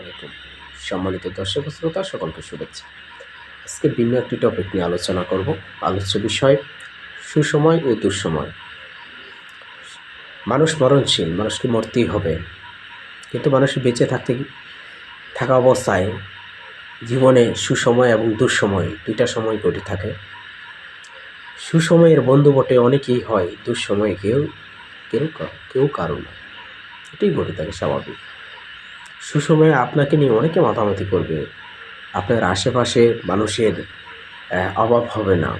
আলাইকুম। সম্মানিত দর্শক শ্রোতা, সকলকে শুভেচ্ছা। আজকে ভিন্ন একটি টপিক নিয়ে আলোচনা করব, আলোচ্য বিষয়, সুসময় ও দুঃসময়। মানুষ মরণশীল মানুষকে মরতেই হবে? কিন্তু মানুষ বেঁচে থাকতে, থাকা অবস্থায় জীবনে সুসময় এবং দুঃসময় দুইটা সময় ঘটে থাকে। সুসময়ের বন্ধু বটে অনেকেই হয়, দুঃসময়ে কেউ কেউ কেউ কারও না। এটাই ঘটে থাকে স্বাভাবিক। সুসময়ে আপনাকে নিয়ে অনেকে মাতামাতি করবে। আপনার আশেপাশে মানুষের অভাব হবে না।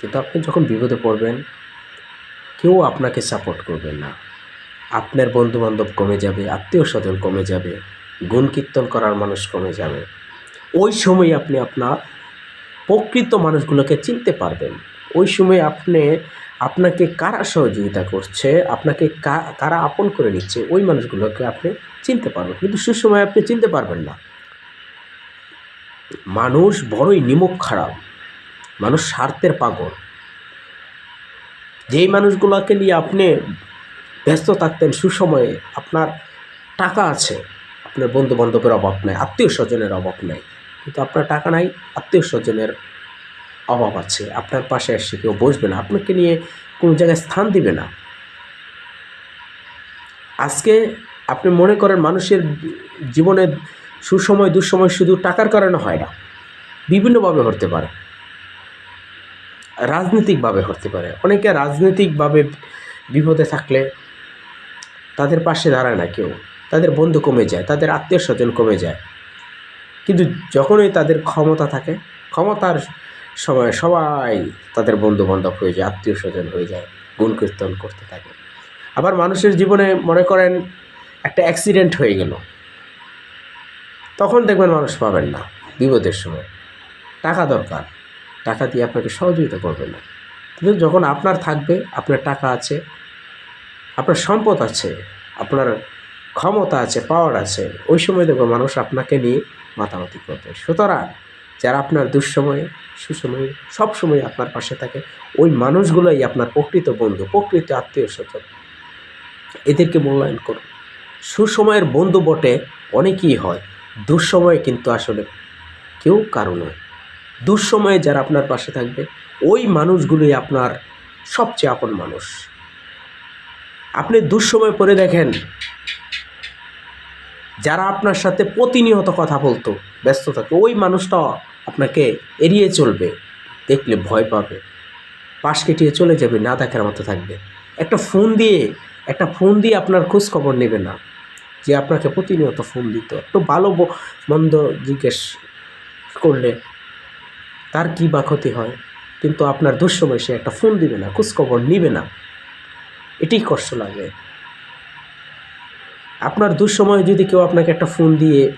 কিন্তু আপনি যখন বিপদে পড়বেন, কেউ আপনাকে সাপোর্ট করবে না। আপনার বন্ধু বান্ধব কমে যাবে আত্মীয় স্বজন কমে যাবে গুণ কীর্তন করার মানুষ কমে যাবে। ওই সময় আপনি আপনার প্রকৃত মানুষগুলোকে চিনতে পারবেন। ওই সময় আপনি, আপনাকে কারা সহযোগিতা করছে, আপনাকে কারা আপন করে নিচ্ছে, ওই মানুষগুলোকে আপনি চিনতে পারবেন কিন্তু সুসময় আপনি চিনতে পারবেন না। মানুষ বড়ই নিমক খারাপ, মানুষ স্বার্থের পাগল। যেই মানুষগুলোকে নিয়ে আপনি ব্যস্ত থাকতেন সুসময়ে, আপনার টাকা আছে, আপনার বন্ধু বান্ধবের অভাব নাই, আত্মীয় স্বজনের অভাব নাই, কিন্তু আপনার টাকা নাই, আত্মীয় স্বজনের অভাব আছে, আপনার পাশে এসে কেউ বসবে না, আপনাকে নিয়ে কোনো জায়গায় স্থান দিবে না। আজকে আপনি মনে করেন মানুষের জীবনে সুসময়, দুঃসময় শুধু টাকার কারণে হয় না, বিভিন্নভাবে হতে পারে। রাজনৈতিকভাবে হতে পারে। অনেকে রাজনৈতিকভাবে বিপদে থাকলে তাদের পাশে দাঁড়ায় না কেউ। তাদের বন্ধু কমে যায়, তাদের আত্মীয় স্বজন কমে যায়। কিন্তু যখনই তাদের ক্ষমতা থাকে, ক্ষমতার সময় সবাই তাদের বন্ধু বান্ধব হয়ে যায় আত্মীয় স্বজন হয়ে যায় গুণ কীর্তন করতে থাকে। আবার মানুষের জীবনে মনে করেন একটা অ্যাক্সিডেন্ট হয়ে গেল। তখন দেখবেন মানুষ পাবেন না বিপদের সময়। টাকা দরকার। টাকা দিয়ে আপনাকে সহযোগিতা করবে না। কিন্তু যখন আপনার থাকবে, আপনার টাকা আছে, আপনার সম্পদ আছে, আপনার ক্ষমতা আছে পাওয়ার আছে, ওই সময় দেখবে মানুষ আপনাকে নিয়ে মাতামাতি করবে। সুতরাং যারা আপনার দুঃসময়ে, সুসময়ে সব সময় আপনার পাশে থাকে, ওই মানুষগুলোই আপনার প্রকৃত বন্ধু, প্রকৃত আত্মীয় স্বজন। এদেরকে মূল্যায়ন করুন। সুসময়ের বন্ধু বটে অনেকেই হয়। দুঃসময়ে কিন্তু আসলে কেউ কারও নয়। দুঃসময়ে যারা আপনার পাশে থাকবে, ওই মানুষগুলোই আপনার সবচেয়ে আপন মানুষ। আপনি দুঃসময় পরে দেখেন, যারা আপনার সাথে প্রতিনিয়ত কথা বলতো, ব্যস্ত থাকে, ওই মানুষটা আপনাকে এড়িয়ে চলবে, দেখলে ভয় পাবে, পাশ কেটিয়ে চলে যাবে, না দেখার মতো থাকবে। একটা ফোন দিয়ে, একটা ফোন দিয়ে আপনার খোঁজ খবর নেবে না। যে আপনাকে প্রতিনিয়ত ফোন দিত। একটু ভালো মন্দ জিজ্ঞেস করলে তার কী বা ক্ষতি হয়? কিন্তু আপনার দুঃসময় সে একটা ফোন দিবে না, খোঁজখবর নিবে না। এটাই কষ্ট লাগে। আপনার দুঃসময়ে যদি কেউ আপনাকে একটা ফোন দিয়ে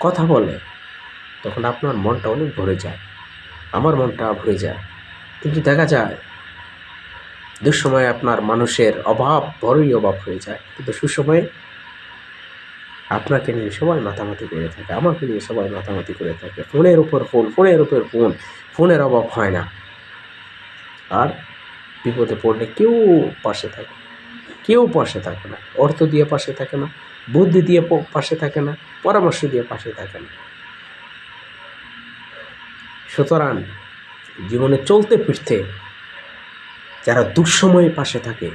কথা বলে, তখন আপনার মনটা অনেক ভরে যায়। আমার মনটা ভরে যায়। কিন্তু দেখা যায়, দুঃসময়ে আপনার মানুষের অভাব, বড়ই অভাব হয়ে যায়। কিন্তু সুসময়ে আপনাকে নিয়ে সবাই মাতামাতি করে থাকে, আমাকে নিয়ে সবাই মাতামাতি করে থাকে। ফোনের উপর ফোন, ফোনের উপর ফোন, ফোনের অভাব হয় না। আর বিপদে পড়লে কেউ পাশে থাকে কেউ পাশে থাকে না। অর্থ দিয়ে পাশে থাকে না, বুদ্ধি দিয়ে পাশে থাকে না, পরামর্শ দিয়ে পাশে থাকে না। সুতরাং জীবনে চলতে ফিরতে যারা দুঃসময়ে পাশে থাকে,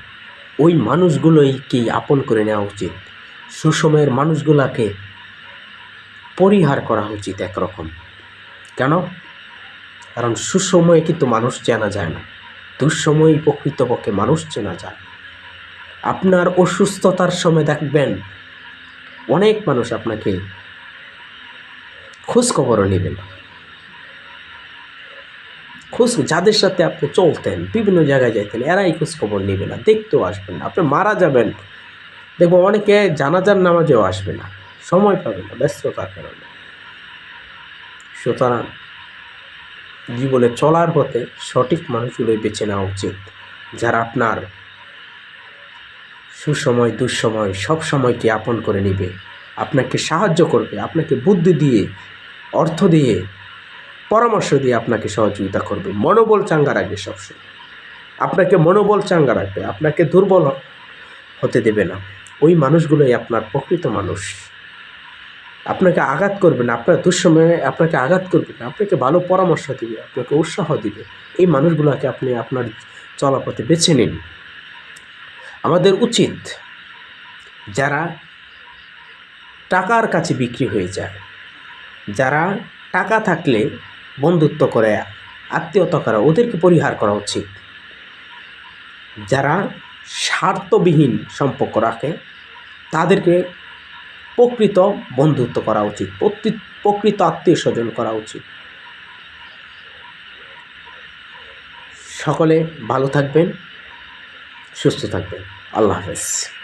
ওই মানুষগুলোইকেই আপন করে নেওয়া উচিত? সুসময়ের মানুষগুলাকে পরিহার করা উচিত একরকম। কেন? কারণ সুসময়ে কিন্তু মানুষ চেনা যায় না। দুঃসময়ই প্রকৃতপক্ষে মানুষ চেনা যায়। আপনার অসুস্থতার সময় দেখবেন অনেক মানুষ আপনাকে খোঁজখবরও নেবে না খোঁজ, যাদের সাথে আপনি চলতেন, বিভিন্ন জায়গায় যাইতেন, এরাই খোঁজখবর নেবে না, দেখতেও আসবেন আপনি মারা যাবেন। দেখব অনেকে জানাজার নামাজেও আসবে না, সময় পাবে না, ব্যস্ততার কারণে। সুতরাং জীবনে চলার পথে সঠিক মানুষগুলোই বেছে নেওয়া উচিত, যারা আপনার সুসময়, দুঃসময় সব সময়কে আপন করে নেবে। আপনাকে সাহায্য করবে, আপনাকে বুদ্ধি দিয়ে, অর্থ দিয়ে, পরামর্শ দিয়ে আপনাকে সহযোগিতা করবে। মনোবল চাঙ্গা রাখবে সবসময়। আপনাকে মনোবল চাঙ্গা রাখবে, আপনাকে দুর্বল হতে দেবে না। ওই মানুষগুলোই আপনার প্রকৃত মানুষ। আপনাকে আঘাত করবে না, আপনার দুঃসময়ে আপনাকে আঘাত করবে না, আপনাকে ভালো পরামর্শ দিবে, আপনাকে উৎসাহ দিবে। এই মানুষগুলোকে আপনি আপনার চলাপথে বেছে নিন। আমাদের উচিত যারা টাকার কাছে বিক্রি হয়ে যায়, যারা টাকা থাকলে বন্ধুত্ব করে, আত্মীয়তা করা, ওদেরকে পরিহার করা উচিত। যারা স্বার্থবিহীন সম্পর্ক রাখে, তাদেরকে প্রকৃত বন্ধুত্ব করা উচিত প্রকৃত আত্মীয় স্বজন করা উচিত। সকলে ভালো থাকবেন, সুস্থ থাকবেন। আল্লাহ হাফেজ।